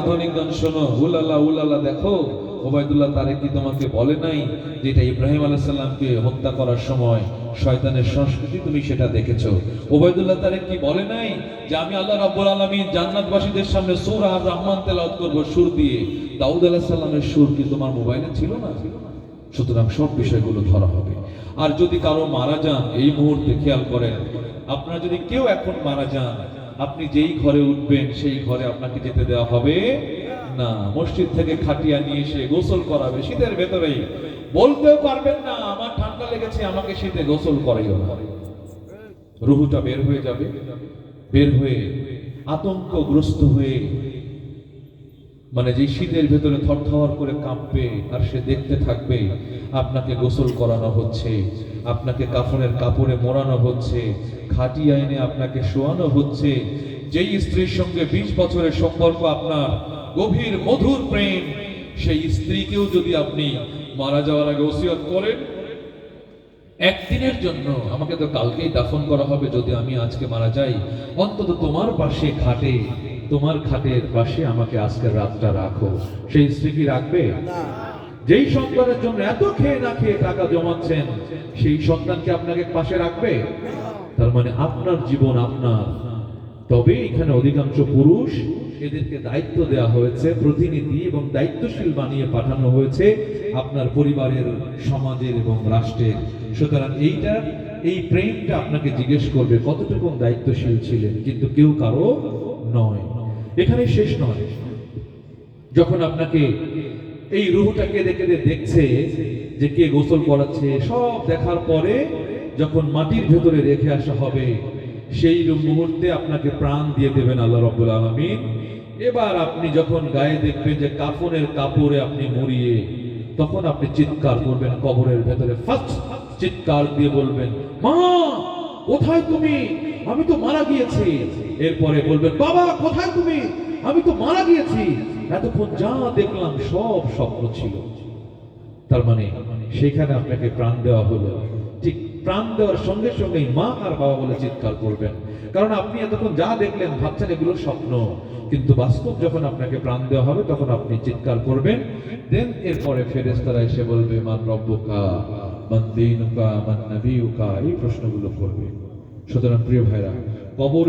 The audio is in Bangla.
আধুনিক গান শোনো উলালা উলালা দেখো। ওবায়দুল্লাহ তারেক কি তোমাকে বলে নাই যে এটা ইব্রাহিম আলাইসাল্লামকে হত্যা করার সময় শয়তানের সংস্কৃতি তুমি সেটা দেখেছ? ওবায়দুল্লাহ তারেক কি বলে নাই যে আমি আল্লাহ রাব্বুল আলামিন জান্নাতবাসীদের সামনে সূরা আর রহমান তেলাওয়াত করব সুর দিয়ে? দাউদ আলাইহিস সালামের সুর কি তোমার মোবাইলে ছিল না? সুতরাং সব বিষয়গুলো ধরা হবে। আর যদি কারও মারা যান, এই মুহূর্তে খেয়াল করেন, আপনার যদি কেউ এখন মারা যান আপনি যেই ঘরে উঠবেন, সেই ঘরে আপনাকে যেতে দেওয়া হবে না। মসজিদ থেকে খাটিয়া নিয়ে এসে গোসল করাবে শীতের ভেতরেই। বলতেও পারবেন না, আমার ঠান্ডা লেগেছে, আমাকে শীতে গোসল করাইও না। রুহুটা বের হয়ে যাবে, বের হয়ে আতঙ্কগ্রস্ত হয়ে মানে যে শীতের ভেতরে থরথর করে কাঁপবে আর সে দেখতে থাকবে, আপনাকে গোসল করানো হচ্ছে, আপনাকে কাফনের কাপড়ে মোড়ানো হচ্ছে খাটিয়া এনে আপনাকে শোয়ানো হচ্ছে, যেই স্ত্রীর সঙ্গে বিশ বছরের সম্পর্ক আপনার, গভীর মধুর প্রেম, সেই স্ত্রীকেও যদি আপনি মারা যাওয়ার আগে ওসিয়ত করেন, একদিনের জন্য আমাকে তো কালকেই দাফন করা হবে যদি আমি আজকে মারা যাই, অন্তত তোমার পাশে খাটে। তোমার খাটের পাশে আমাকে আজকের রাতটা রাখো। সেই স্ত্রী কি রাখবে? যেই সন্তানের জন্য এত খেয়ে না খেয়ে টাকা জমাচ্ছেন সেই সন্তানকে আপনাকে পাশে রাখবে? তার মানে আপনার জীবন আপনার। তবে এখানে অধিকাংশ পুরুষ এদেরকে দায়িত্ব দেওয়া হয়েছে প্রতিনিধি এবং দায়িত্বশীল বানিয়ে পাঠানো হয়েছে আপনার পরিবারের সমাজের এবং রাষ্ট্রের। সুতরাং এইটা এই প্রেমটা আপনাকে জিজ্ঞেস করবে কতটুকু দায়িত্বশীল ছিলেন? কিন্তু কেউ কারও নয়। এখানে শেষ নয়। যখন আপনাকে এই রুহটা কেঁদে কেঁদে দেখছে যে কে গোসল করাচ্ছে, সব দেখার পরে যখন মাটির ভেতরে রেখে আসা হবে, সেই মুহূর্তে আপনাকে প্রাণ দিয়ে দেবেন আল্লাহ রব্বুল আলমিন। এবার আপনি যখন গায়ে দেখবেন যে কাফনের কাপড়ে আপনি মরিয়ে তখন আপনি চিৎকার করবেন কবরের ভেতরে। ফার্স্ট চিৎকার দিয়ে বলবেন, মা, কোথায় তুমি? আমি তো মারা গিয়েছি। এরপরে বলবেন, বাবা, কোথায় তুমি? আমি তো মারা গিয়েছি। এতক্ষণ যা দেখলাম সব স্বপ্ন ছিল। তার মানে সেখানে আপনাকে প্রাণ দেওয়া হলো। ঠিক প্রাণ দেওয়ার সঙ্গে সঙ্গেই মা আর বাবা বলে চিৎকার করবেন। কারণ আপনি এতক্ষণ যা দেখলেন, ভাবছেন এগুলো স্বপ্ন। কিন্তু বাস্তব যখন আপনাকে প্রাণ দেওয়া হবে, তখন আপনি চিৎকার করবেন। দেন এরপরে ফেরেস্তারা এসে বলবে, মান রব্বকা, মান দিনুকা, মান নাবিউকা? এই প্রশ্নগুলো করবে। সুতরাং প্রিয় ভাইরা কবরে